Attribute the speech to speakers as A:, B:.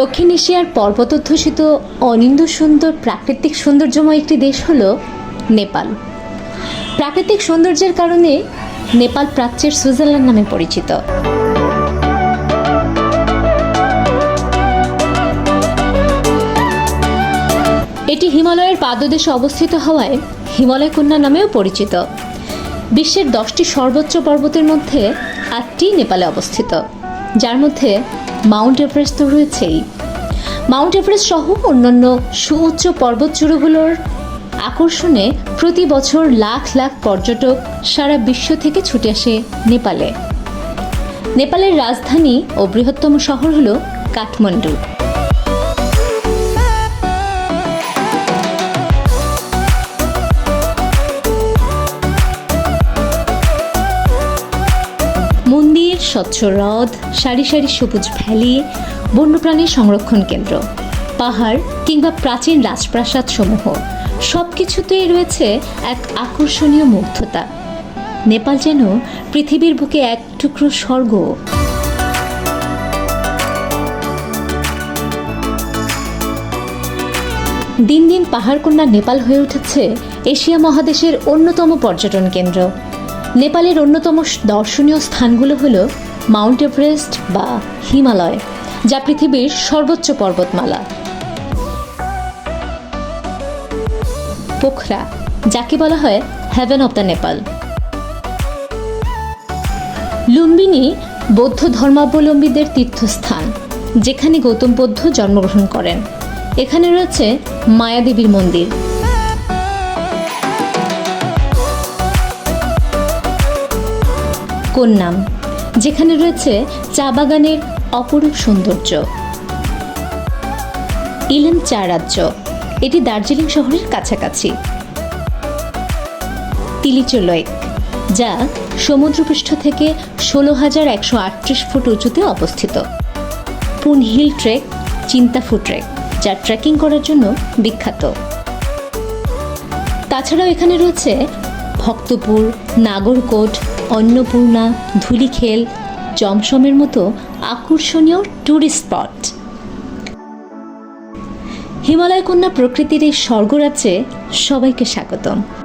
A: দক্ষিণ এশিয়ার পর্বতোদ্ধষিত অনিন্দ সুন্দর প্রাকৃতিক সৌন্দর্যময় একটি দেশ হল নেপাল। প্রাকৃতিক সৌন্দর্যের কারণে নেপাল প্রাচ্যের সুইজারল্যান্ড নামে পরিচিত। এটি হিমালয়ের পাদদেশে অবস্থিত হওয়ায় হিমালয় কন্যা নামেও পরিচিত। বিশ্বের দশটি সর্বোচ্চ পর্বতের মধ্যে আটটি নেপালে অবস্থিত, যার মধ্যে মাউন্ট এভারেস্ট তো রয়েছেই। মাউন্ট এভারেস্ট সহ অন্যান্য সুউচ্চ পর্বতচূড়োগুলোর আকর্ষণে প্রতি বছর লাখ লাখ পর্যটক সারা বিশ্ব থেকে ছুটে আসে নেপালে। নেপালের রাজধানী ও বৃহত্তম শহর হল কাঠমান্ডু। মন্দির স্বচ্ছ হ্রদ, সারি সারি সবুজ ভ্যালি, বন্যপ্রাণী সংরক্ষণ কেন্দ্র, পাহাড় কিংবা প্রাচীন রাজপ্রাসাদ সমূহ সব কিছুতেই রয়েছে এক আকর্ষণীয় মুগ্ধতা। নেপাল যেন পৃথিবীর বুকে এক টুকরো স্বর্গ। দিন দিন পাহাড়কন্যা নেপাল হয়ে উঠেছে এশিয়া মহাদেশের অন্যতম পর্যটন কেন্দ্র। নেপালের অন্যতম দর্শনীয় স্থানগুলো হলো মাউন্ট এভারেস্ট বা হিমালয়, যা পৃথিবীর সর্বোচ্চ পর্বতমালা। পোখরা, যাকে বলা হয় heaven of the Nepal Lumbini বৌদ্ধ ধর্মাবলম্বীদের তীর্থস্থান, যেখানে গৌতম বুদ্ধ জন্মগ্রহণ করেন। এখানে রয়েছে মায়াদেবীর মন্দির। কোন্নাম যেখানে রয়েছে চা বাগানের অপরূপ সৌন্দর্য। ইলেম চা রাজ্য। এটি দার্জিলিং শহরের কাছাকাছি। তিলিচো লেক, যা সমুদ্রপৃষ্ঠ থেকে ষোলো হাজার একশো আটত্রিশ ফুট উঁচুতে অবস্থিত। পুনহিল ট্রেক, চিন্তাফু ট্রেক, যা ট্রেকিং করার জন্য বিখ্যাত। তাছাড়াও এখানে রয়েছে ভক্তপুর, নাগরকোট অন্নপূর্ণা ধুলিখেল জমসমের মতো আকর্ষণীয় ট্যুরিস্ট স্পট হিমালয় কন্যা প্রকৃতির এই স্বর্গরাজ্যে সবাইকে স্বাগতম।